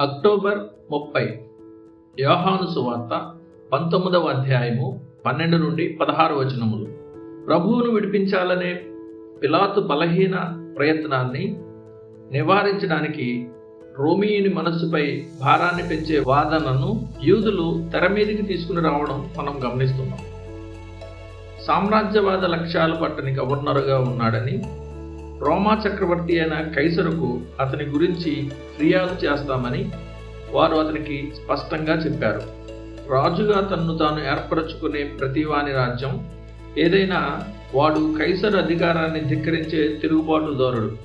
October ముప్పై. యోహాను సువార్త పంతొమ్మిదవ అధ్యాయము పన్నెండు నుండి పదహారు వచనములు. ప్రభువును విడిపించాలనే పిలాతు బలహీన ప్రయత్నాన్ని నివారించడానికి రోమియుని మనస్సుపై భారాన్ని పెంచే వాదనను యూదులు తెర మీదికి తీసుకుని రావడం మనం గమనిస్తున్నాం. సామ్రాజ్యవాద లక్ష్యాలు పట్టని గవర్నరుగా ఉన్నాడని రోమా చక్రవర్తి అయిన కైసరుకు అతని గురించి ఫిర్యాదు చేస్తామని వారు అతనికి స్పష్టంగా చెప్పారు. రాజుగా తన్ను తాను ఏర్పరచుకునే ప్రతివాని రాజ్యం ఏదైనా వాడు కైసరు అధికారాన్ని ధిక్కరించే తిరుగుబాటుదారుడు.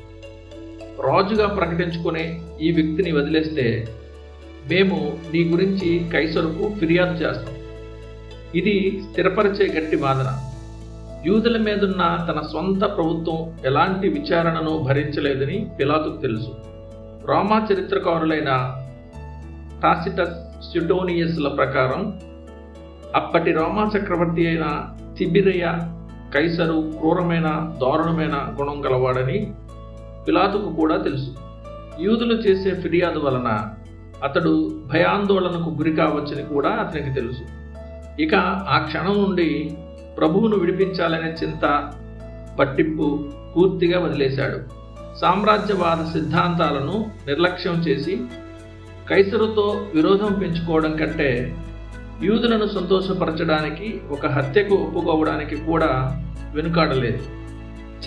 రాజుగా ప్రకటించుకునే ఈ వ్యక్తిని వదిలేస్తే మేము నీ గురించి కైసరుకు ఫిర్యాదు చేస్తాం. ఇది స్థిరపరిచే గట్టి వాదన. యూదుల మీదున్న తన సొంత ప్రభుత్వం ఎలాంటి విచారణను భరించలేదని పిలాతుకు తెలుసు. రోమా చరిత్రకారులైన టాసిటస్ సిడోనియస్ల ప్రకారం అప్పటి రోమా చక్రవర్తి అయిన తిబిరయ కైసరు క్రూరమైన దారుణమైన గుణం గలవాడని పిలాతుకు కూడా తెలుసు. యూదులు చేసే ఫిర్యాదు వలన అతడు భయాందోళనకు గురి కావచ్చని కూడా అతనికి తెలుసు. ఇక ఆ క్షణం నుండి ప్రభువును విడిపించాలనే చింత పట్టింపు పూర్తిగా వదిలేశాడు. సామ్రాజ్యవాద సిద్ధాంతాలను నిర్లక్ష్యం చేసి కైసరుతో విరోధం పెంచుకోవడం కంటే యూదులను సంతోషపరచడానికి ఒక హత్యకు ఒప్పుకోవడానికి కూడా వెనుకాడలేదు.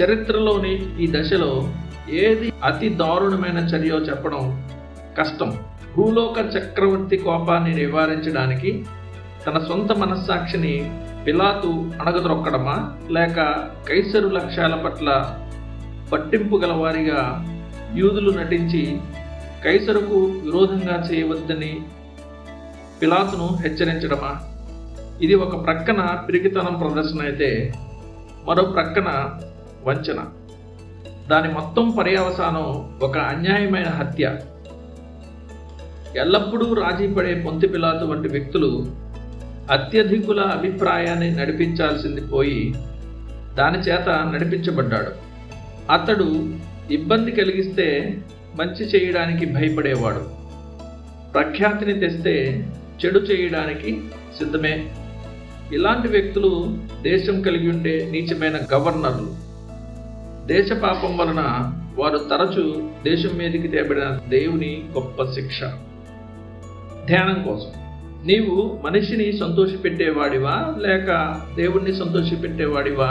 చరిత్రలోని ఈ దశలో ఏది అతి దారుణమైన చర్యో చెప్పడం కష్టం. భూలోక చక్రవర్తి కోపాన్ని నివారించడానికి తన సొంత మనస్సాక్షిని పిలాతు అణగద్రొక్కడమా? లేక కైసరు లక్ష్యాల పట్ల పట్టింపు గలవారిగా యూదులు నటించి కైసరుకు విరోధంగా చేయవద్దని పిలాతును హెచ్చరించడమా? ఇది ఒక ప్రక్కన పిరికితనం ప్రదర్శన అయితే మరో ప్రక్కన వంచన. దాని మొత్తం పర్యవసానం ఒక అన్యాయమైన హత్య. ఎల్లప్పుడూ రాజీ పడే పొంతి పిలాతు వంటి వ్యక్తులు అత్యధికుల అభిప్రాయాన్ని నడిపించాల్సింది పోయి దాని చేత నడిపించబడ్డాడు. అతడు ఇబ్బంది కలిగిస్తే మంచి చేయడానికి భయపడేవాడు. ప్రఖ్యాతిని తెస్తే చెడు చేయడానికి సిద్ధమే. ఇలాంటి వ్యక్తులు దేశం కలిగి ఉండే నీచమైన గవర్నర్లు. దేశ పాపం వలన వారు తరచు దేశం మీదకి తేబడిన దేవుని గొప్ప శిక్ష. ధ్యానం కోసం. నీవు మనిషిని సంతోషపెట్టేవాడివా లేక దేవుణ్ణి సంతోషపెట్టేవాడివా?